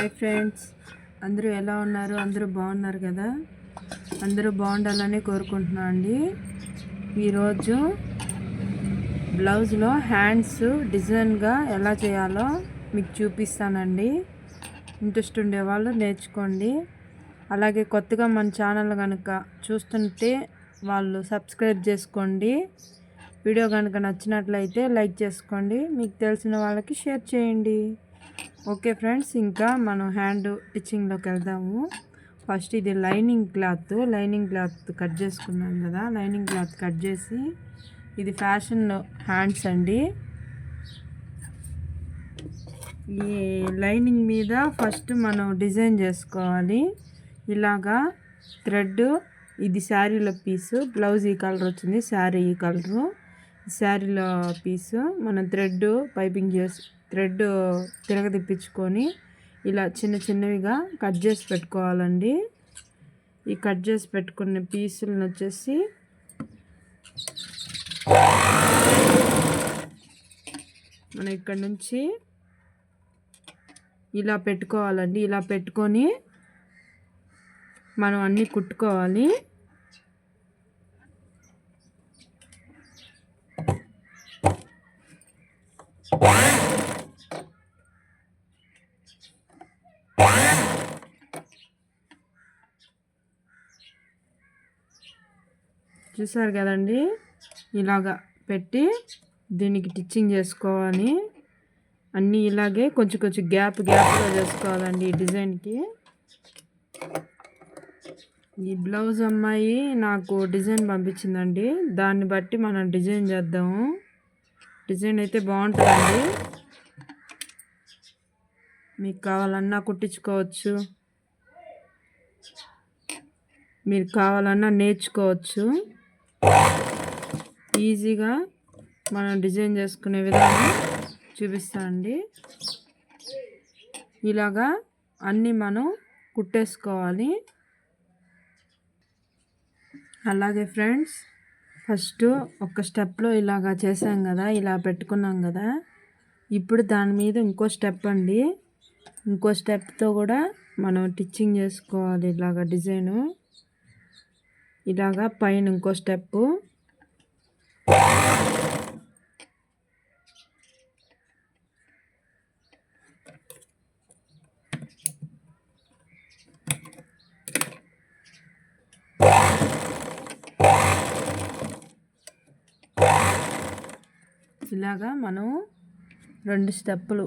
Hi friends. అందరూ ఎలా ఉన్నారు? అందరూ బాగున్నారు కదా? అందరూ బాగుండాలని కోరుకుంటున్నాను అండి. ఈరోజు బ్లౌజ్లో హ్యాండ్స్ డిజైన్గా ఎలా చేయాలో మీకు చూపిస్తానండి. ఇంట్రెస్ట్ ఉండేవాళ్ళు నేర్చుకోండి. అలాగే కొత్తగా మన ఛానల్ కనుక చూస్తుంటే వాళ్ళు సబ్స్క్రైబ్ చేసుకోండి. వీడియో కనుక నచ్చినట్లయితే లైక్ చేసుకోండి. మీకు తెలిసిన వాళ్ళకి షేర్ చేయండి. ఓకే ఫ్రెండ్స్ ఇంకా మనం హ్యాండ్ స్టిచ్చింగ్లోకి వెళ్దాము. ఫస్ట్ ఇది lining cloth lining cloth cut చేసుకున్నాం కదా లైనింగ్ క్లాత్ కట్ చేసి ఇది ఫ్యాషన్ హ్యాండ్స్ అండి. ఈ లైనింగ్ మీద ఫస్ట్ మనం డిజైన్ చేసుకోవాలి. ఇలాగా థ్రెడ్ ఇది శారీలో పీసు బ్లౌజ్ ఈ కలర్ వచ్చింది శారీ ఈ కలరు. శారీలో పీసు మనం థ్రెడ్ పైపింగ్ చేసి థ్రెడ్ తిరగదిప్పించుకొని ఇలా చిన్న చిన్నవిగా కట్ చేసి పెట్టుకోవాలండి. ఈ కట్ చేసి పెట్టుకున్న పీసులను వచ్చేసి మనం ఇక్కడ నుంచి ఇలా పెట్టుకోవాలండి. ఇలా పెట్టుకొని మనం అన్నీ కుట్టుకోవాలి. చూసారు కదండి? ఇలాగా పెట్టి దీనికి టిచ్చింగ్ చేసుకోవాలి. అన్నీ ఇలాగే కొంచెం కొంచెం గ్యాప్ గ్యాప్లో చేసుకోవాలండి ఈ డిజైన్కి ఈ బ్లౌజ్ అమ్మాయి నాకు డిజైన్ పంపించిందండి. దాన్ని బట్టి మనం డిజైన్ చేద్దాము. డిజైన్ అయితే బాగుంటుందండి. మీకు కావాలన్నా కుట్టించుకోవచ్చు. మీరు కావాలన్నా నేర్చుకోవచ్చు. ఈజీగా మనం డిజైన్ చేసుకునే విధానం చూపిస్తానండి. ఇలాగా అన్నీ మనం కుట్టేసుకోవాలి. అలాగే ఫ్రెండ్స్ ఫస్ట్ ఒక స్టెప్లో ఇలాగా చేసాం కదా ఇలా పెట్టుకున్నాం కదా. ఇప్పుడు దాని మీద ఇంకో స్టెప్ అండి. ఇంకో స్టెప్తో కూడా మనం టిచ్చింగ్ చేసుకోవాలి ఇలాగా డిజైను. ఇలాగా పైన ఇంకో స్టెప్పు. ఇలాగా మనం రెండు స్టెప్పులు.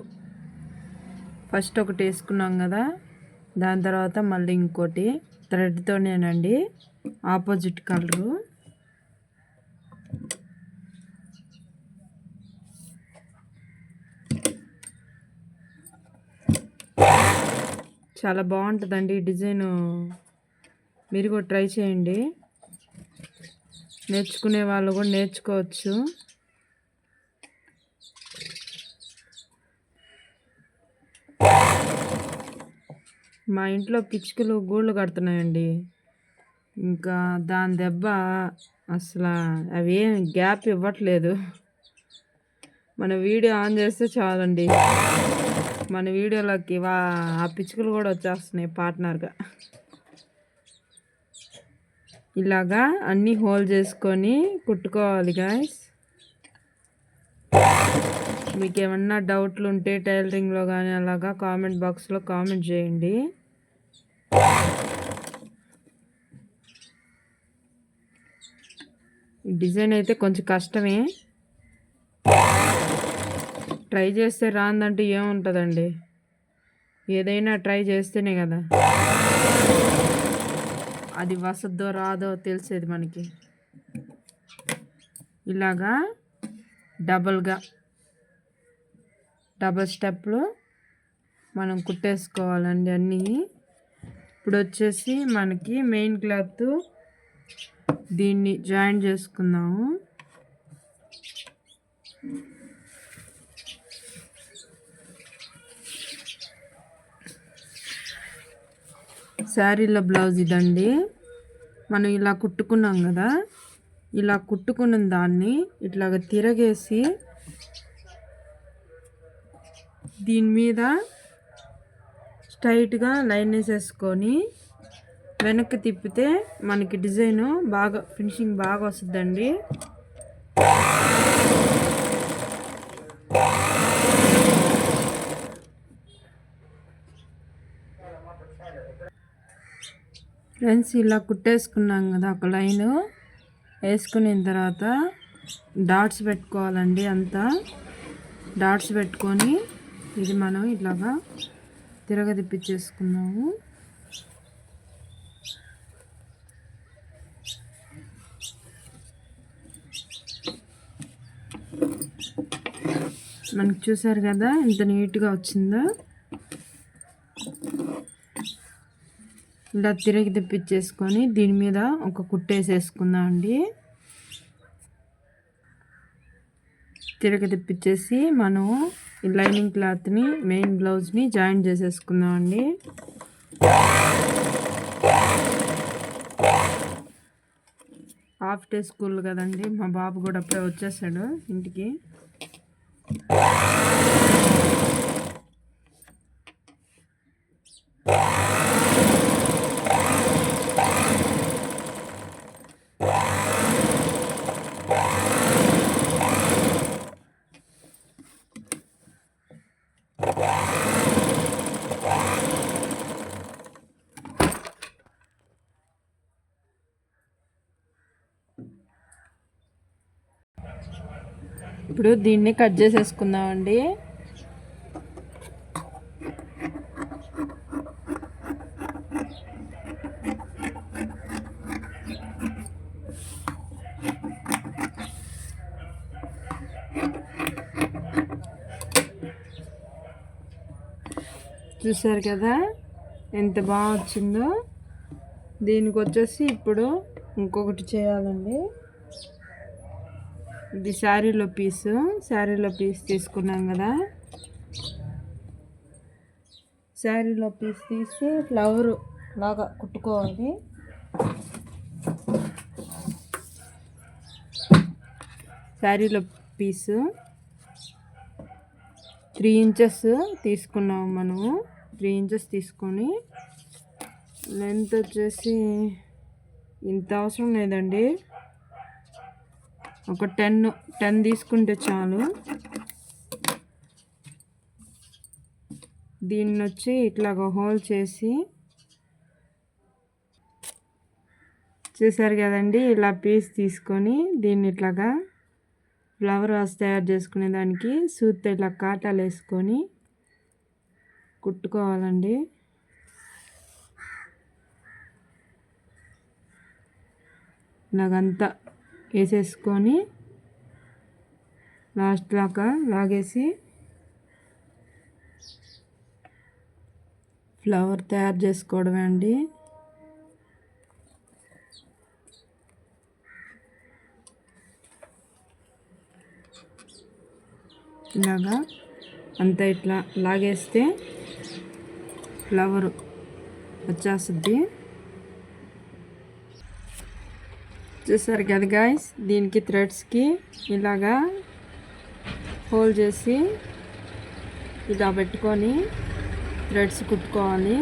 ఫస్ట్ ఒకటి వేసుకున్నాం కదా దాని తర్వాత మళ్ళీ ఇంకోటి. థ్రెడ్తోనేనండి ఆపోజిట్ కలరు. చాలా బాగుంటుందండి డిజైన్ డిజైను. మీరు కూడా ట్రై చేయండి. నేర్చుకునే వాళ్ళు కూడా నేర్చుకోవచ్చు. మా ఇంట్లో పిచ్చుకలు గూళ్ళు కడుతున్నాయండి. ఇంకా దాని దెబ్బ అసలు అవి ఏం గ్యాప్ ఇవ్వట్లేదు. మన వీడియో ఆన్ చేస్తే చాలండి. మన వీడియోలోకి వా ఆ పిచ్చుకలు కూడా వచ్చేస్తున్నాయి పార్ట్నర్గా. ఇలాగా అన్నీ హోల్ చేసుకొని కుట్టుకోవాలి గాయస్. మీకు ఏమన్నా డౌట్లు ఉంటే టైలరింగ్లో కానీ అలాగా కామెంట్ బాక్స్లో కామెంట్ చేయండి. డిజైన్ అయితే కొంచెం కష్టమే. ట్రై చేస్తే రాందంటే ఏముంటుందండి? ఏదైనా ట్రై చేస్తేనే కదా. అది వసద్దో రాదో తెలిసేది మనకి. ఇలాగా డబల్గా. డబల్ స్టెప్లు మనం కుట్టేసుకోవాలండి అన్నీ. ఇప్పుడు వచ్చేసి మనకి మెయిన్ క్లాత్ దీన్ని జాయిన్ చేసుకుందాము. శారీలో బ్లౌజ్ ఇదండి. మనం ఇలా కుట్టుకున్నాం కదా. ఇలా కుట్టుకున్న దాన్ని ఇట్లాగ తిరగేసి దీని మీద స్ట్రైట్గా లైన్ వేసేసుకొని వెనక్కి తిప్పితే మనకి డిజైన్ బాగా ఫినిషింగ్ బాగా వస్తుందండి. ఫ్రెండ్స్ ఇలా కుట్టేసుకున్నాం కదా ఒక లైను. వేసుకున్న తర్వాత డాట్స్ పెట్టుకోవాలండి అంతా. డాట్స్ పెట్టుకొని ఇది మనం ఇలాగా తిరగదిప్పించేసుకున్నాము మనకి చూసారు కదా ఎంత నీట్గా వచ్చిందో? ఇలా తిరిగి తెప్పించేసుకొని దీని మీద ఒక కుట్టేసేసుకుందాం అండి. తిరగ తెప్పించేసి మనం ఈ లైనింగ్ క్లాత్ని మెయిన్ బ్లౌజ్ని జాయిన్ చేసేసుకుందాం అండి. హాఫ్ డే స్కూల్ కదండి మా బాబు కూడా అప్పుడే వచ్చేసాడు ఇంటికి. ఇప్పుడు దీన్ని కట్ చేసేసుకుందామండి. చూసారు కదా ఎంత బాగా వచ్చిందో. దీనికి వచ్చేసి ఇప్పుడు ఇంకొకటి చేయాలండి. ఇది శారీలో పీసు. శారీలో పీస్ తీసుకున్నాం కదా. శారీలో పీస్ తీసి ఫ్లవర్ లాగా కుట్టుకోవాలి. శారీలో పీసు. త్రీ ఇంచెస్ తీసుకున్నాము మనము. త్రీ ఇంచెస్ తీసుకొని లెంత్ వచ్చేసి ఇంత అవసరం లేదండి. ఒక టెన్ టెన్ తీసుకుంటే చాలు. దీన్ని వచ్చి ఇట్లాగ హోల్ చేసి చూసారు కదండి? ఇలా పీస్ తీసుకొని దీన్ని ఇట్లాగా ఫ్లవర్ వాస్ తయారు చేసుకునే దానికి సూత్ ఇట్లా కాటాలు వేసుకొని కుట్టుకోవాలండి. ఇలాగంతా వేసేసుకొని లాస్ట్ దాకా లాగేసి ఫ్లవర్ తయారు చేసుకోవడమే అండి. ఇలాగా అంతా ఇట్లా లాగేస్తే ఫ్లవర్ వచ్చేస్తుంది. చూసారు కదా గాయస్ దీనికి థ్రెడ్స్కి ఇలాగా హోల్ చేసి ఇలా పెట్టుకొని థ్రెడ్స్ కుట్టుకోవాలి.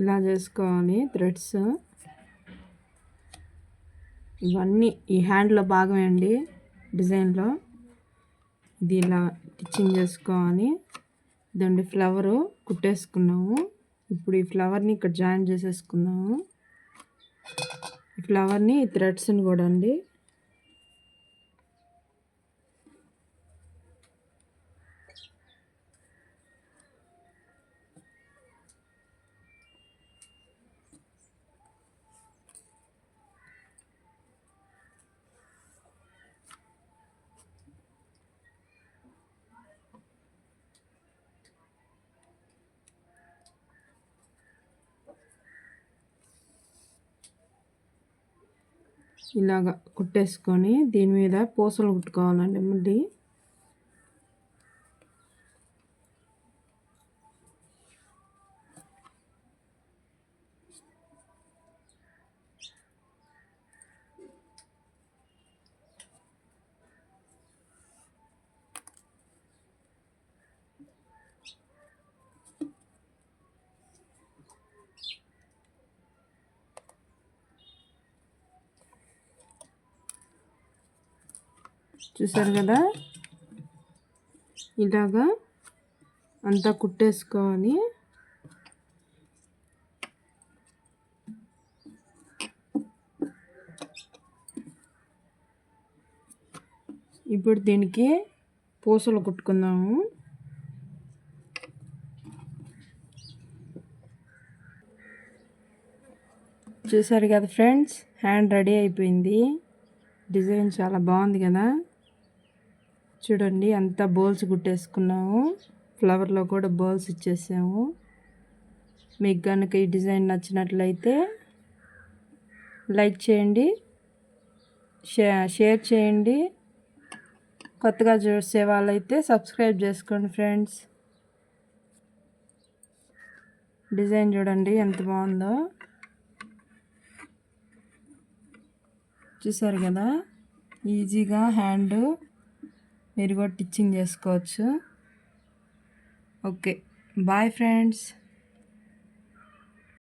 ఇలా చేసుకోవాలి థ్రెడ్స్ ఇవన్నీ ఈ హ్యాండ్లో భాగమే అండి డిజైన్లో. ఇది ఇలా స్టిచ్చింగ్ చేసుకోవాలి. ఇదండి ఫ్లవరు కుట్టేసుకున్నాము. ఇప్పుడు ఈ ఫ్లవర్ని ఇక్కడ జాయిన్ చేసేసుకున్నాము ఈ ఫ్లవర్ని థ్రెడ్స్ని కూడా అండి ఇలాగ కుట్టేసుకొని దీని మీద పూసలు కుట్టుకోవాలండి మళ్ళీ. చూసారు కదా? ఇలాగా అంతా కుట్టేసుకోవాలి ఇప్పుడు దీనికి పూసలు కుట్టుకుందాము. చూసారు కదా ఫ్రెండ్స్? హ్యాండ్ రెడీ అయిపోయింది. డిజైన్ చాలా బాగుంది కదా? చూడండి అంతా బోల్స్ కుట్టేసుకున్నాము. ఫ్లవర్లో కూడా బోల్స్ ఇచ్చేసాము. మీకు కనుక ఈ డిజైన్ నచ్చినట్లయితే లైక్ చేయండి షేర్ చేయండి. కొత్తగా చూసే వాళ్ళైతే సబ్స్క్రైబ్ చేసుకోండి ఫ్రెండ్స్. డిజైన్ చూడండి ఎంత బాగుందో. చూసారు కదా? ఈజీగా హ్యాండ్ మీరు కూడా టిచ్చింగ్ చేసుకోవచ్చు. Okay bye friends